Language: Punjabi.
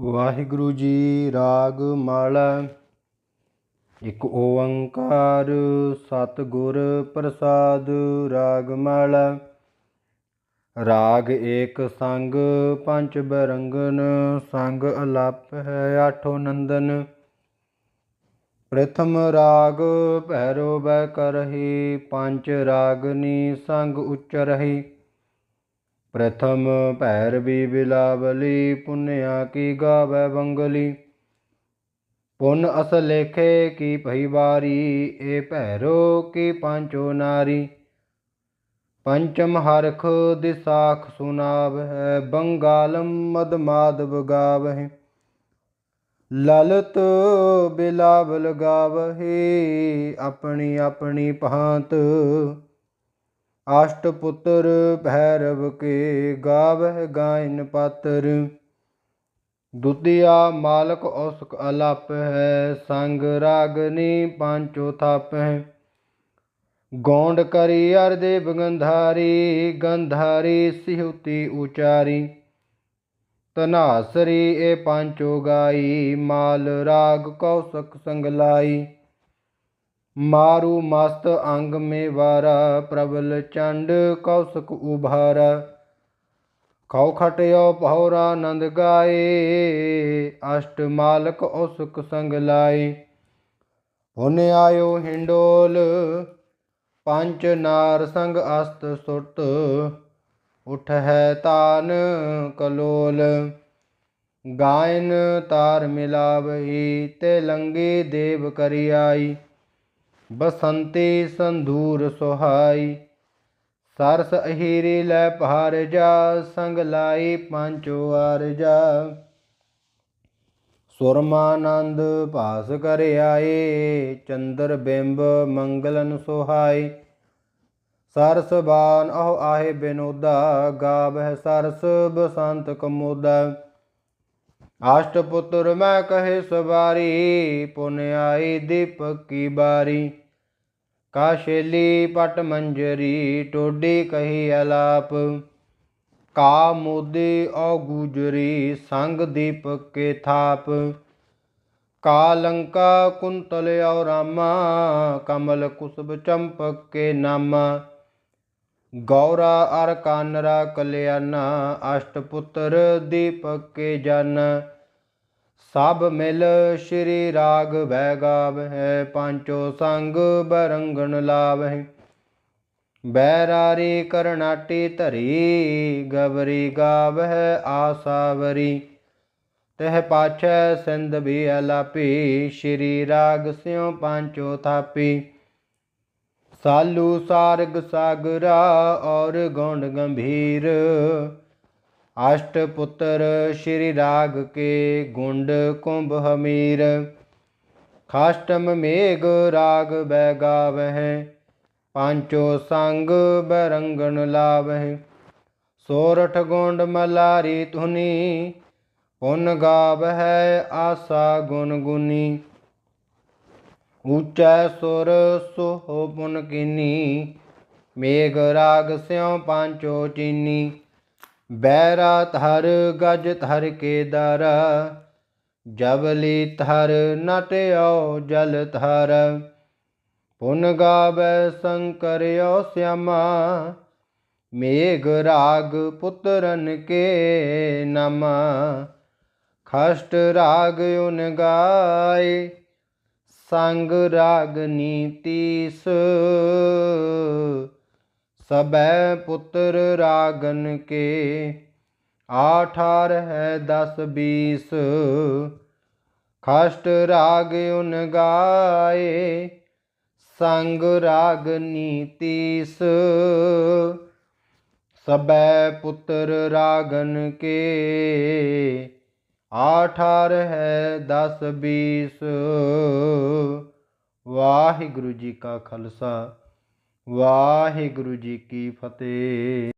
ਵਾਹਿਗੁਰੂ ਜੀ ਰਾਗ ਮਾਲਾ। ਇੱਕ ਓੰਕਾਰ ਸਤਿਗੁਰ ਪ੍ਰਸਾਦ ਰਾਗ ਮਾਲਾ। ਰਾਗ ਏਕ ਸੰਗ ਪੰਜ ਬਰੰਗਨ, ਸੰਗ ਅਲਪ ਹੈ ਆਠੋ ਨੰਦਨ। ਪ੍ਰਥਮ ਰਾਗ ਭੈਰੋ ਬੈ ਕਰਹੀ, ਪੰਜ ਰਾਗਨੀ ਸੰਗ ਉਚਰਹੀ। ਪ੍ਰਥਮ ਭੈਰਵੀ ਬਿਲਾਵਲੀ, ਪੁੰਨਿਆ ਕੀ ਗਾਵੈ ਬੰਗਲੀ। ਪੁੰਨ ਅਸ ਲੇਖੇ ਕੀ ਭਈ ਵਾਰੀ, ਏ ਭੈਰੋ ਕੀ ਪੰਚੋ ਨਾਰੀ। ਪੰਚਮ ਹਰਖ ਦਿਸਾਖ ਸੁਨਾਵ ਹੈ ਬੰਗਾਲਮ ਮਦ ਮਾਧਵ ਗਾਵਹਿ। ਲਲਤ ਬਿਲਾਵਲ ਗਾਵਹਿ, ਆਪਣੀ ਆਪਣੀ ਭਾਂਤ ਅਸ਼ਟ ਪੁੱਤਰ ਭੈਰਵ ਕੇ ਗਾਵਹਿ ਗਾਇਨ ਪਾਤਰ। ਦੁਤੀਆ ਮਾਲਕ ਉਸਕ ਅਲਪ ਹੈ ਸੰਗ ਰਾਗਨੀ ਪੰਚੋ ਥਾਪ ਹੈ ਗੌਂਡ ਕਰੀ ਅਰਦੇਵ ਗੰਧਾਰੀ ਗੰਧਾਰੀ ਸਿਹੁਤੀ ਉਚਾਰੀ। ਤਨਾਸਰੀ ਇਹ ਪੰਚੋ ਗਾਈ, ਮਾਲ ਰਾਗ ਕੌਸਕ ਸੰਗ ਲਾਈ ਮਾਰੂ ਮਸਤ ਅੰਗ ਮੇ ਵਾਰਾ ਪ੍ਰਬਲ ਚੰਡ ਕੌਸਕ ਉਭਾਰਾ। ਖਉ ਖਟਿਓ ਪਹੌਰਾ ਨੰਦ ਗਾਏ, ਅਸ਼ਟ ਮਾਲਕ ਉਸਕ ਸੰਗ ਲਾਏ। ਹੁਨ ਆਇਓ ਹਿੰਡੋਲ ਪੰਚ ਨਾਰ ਸੰਗ ਅਸਤ ਸੁਟ ਉਠ ਹੈ ਤਾਨ ਕਲੋਲ। ਗਾਇਨ ਤਾਰ ਮਿਲਾਵਹੀ ਤੇ ਲੰਗੀ ਦੇਵ ਕਰੀ ਆਈ ਬਸੰਤੀ ਸੰਧੂਰ ਸੁਹਾਈ, ਸਰਸ ਅਹੀਰੀ ਲੈ ਪਹਾਰ ਜਾ, ਸੰਗ ਲਾਈ ਪੰਚੋ ਆਰਜਾ ਸੁਰਮਾਨੰਦ ਭਾਸ ਕਰ ਆਏ, ਚੰਦਰ ਬਿੰਬ ਮੰਗਲਨ ਸੁਹਾਈ। ਸਰਸ ਬਾਨ ਅਹੁ ਆਹੇ ਬਿਨੋਦਾ, ਗਾਵਹਿ ਸਰਸ ਬਸੰਤ ਕਮੋਦਾ। ਅਸ਼ਟ ਪੁੱਤਰ ਮੈਂ ਕਹੇ ਸਵਾਰੀ, ਪੁਨ ਆਈ ਦੀਪਕ ਕੀ ਬਾਰੀ। ਕਾਸ਼ੇਲੀ ਪਟ ਮੰਜਰੀ ਟੋਡੀ ਕਹੀ ਅਲਾਪ, ਕਾ ਮੋਦੀ ਔ ਗੁਜਰੀ ਸੰਗ ਦੀਪਕ ਕੇ ਥਾਪ, ਕਾ ਲੰਕਾ ਕੁੰਤਲ ਔ ਰਾਮਾ, ਕਮਲ ਕੁਸਬ ਚੰਪਕ ਕੇ ਨਾਮਾ, ਗੌਰਾ ਅਰ ਕਾਨਰਾ ਕਲਿਆਣਾ ਅਸ਼ਟ ਪੁੱਤਰ ਦੀਪਕ ਕੇ ਜਨ। ਸਭ ਮਿਲ ਸ਼੍ਰੀ ਰਾਗ ਵੈ ਗਾਵਹਿ, ਪਾਂਚੋ ਸੰਗ ਬਰੰਗਣ ਲਾਵਹਿ। ਬੈਰਾਰੀ ਕਰਨਾਟੀ ਧਰੀ, ਗਵਰੀ ਗਾਵਹਿ ਆਸਾਵਰੀ ਤਹ ਪਾਛੈ ਸਿੰਧ ਵੀ ਅਲਾਪੀ ਸ਼੍ਰੀ ਰਾਗ ਸਿਉ ਪਾਂਚੋ ਥਾਪੀ। ਸਾਲੂ ਸਾਰਗ ਸਾਗਰਾ ਔਰ ਗੌਂਡ ਗੰਭੀਰ ਅਸ਼ਟ ਪੁੱਤਰ ਸ਼੍ਰੀ ਰਾਗ ਕੇ ਗੁੰਡ ਕੁੰਭ ਹਮੀਰ, ਖਾਸ਼ਟਮ ਮੇਘ ਰਾਗ ਬੈ ਗਾਵਹਿ, ਪਾਂਚੋ ਸੰਗ ਬਰੰਗਣ ਲਾਵਹਿ। ਸੋਰਠ ਗੁੰਡ ਮਲਾਰੀ ਧੁਨੀ, ਪੁਨ ਗਾਵਹਿ ਆਸਾ ਗੁਣ ਗੁਨੀ। ਉੱਚੈ ਸੁਰ ਸੋਹ ਪੁਨ ਕੀਨੀ, ਮੇਘ ਰਾਗ ਸਿਉ ਪਾਂਚੋ ਚੀਨੀ। ਬੈਰਾ ਧਰ ਗਜ ਧਰ ਕੇ ਦਰ ਜਬਲੀ ਧਰ ਨਟਿਓ ਜਲ ਧਰ। ਪੁਨ ਗਾਵੈ ਸੰਕਰਿਓ ਸਿਆਮਾ, ਮੇਘ ਰਾਗ ਪੁੱਤਰਨ ਕੇ ਨਮ। ਖਸ਼ਟ ਰਾਗ ਉਨ ਗਾਏ, ਸੰਗ ਰਾਗ ਨੀਤੀਸ ਸਬੈ ਪੁੱਤਰ ਰਾਗਨ ਕੇ ਆਠਾਰ ਹੈ ਦਸ ਬੀਸ ਖਸ਼ਟ ਰਾਗ ਉਨ ਗਾਏ ਸੰਗ ਰਾਗ ਨੀਤੀਸ ਸਬੈ ਪੁੱਤਰ ਰਾਗਨ ਕੇ ਆਠਾਰ ਹੈ ਦਸ ਬੀਸ ਵਾਹਿਗੁਰੂ ਜੀ ਕਾ ਖਾਲਸਾ ਵਾਹਿਗੁਰੂ ਜੀ ਕੀ ਫਤਿਹ।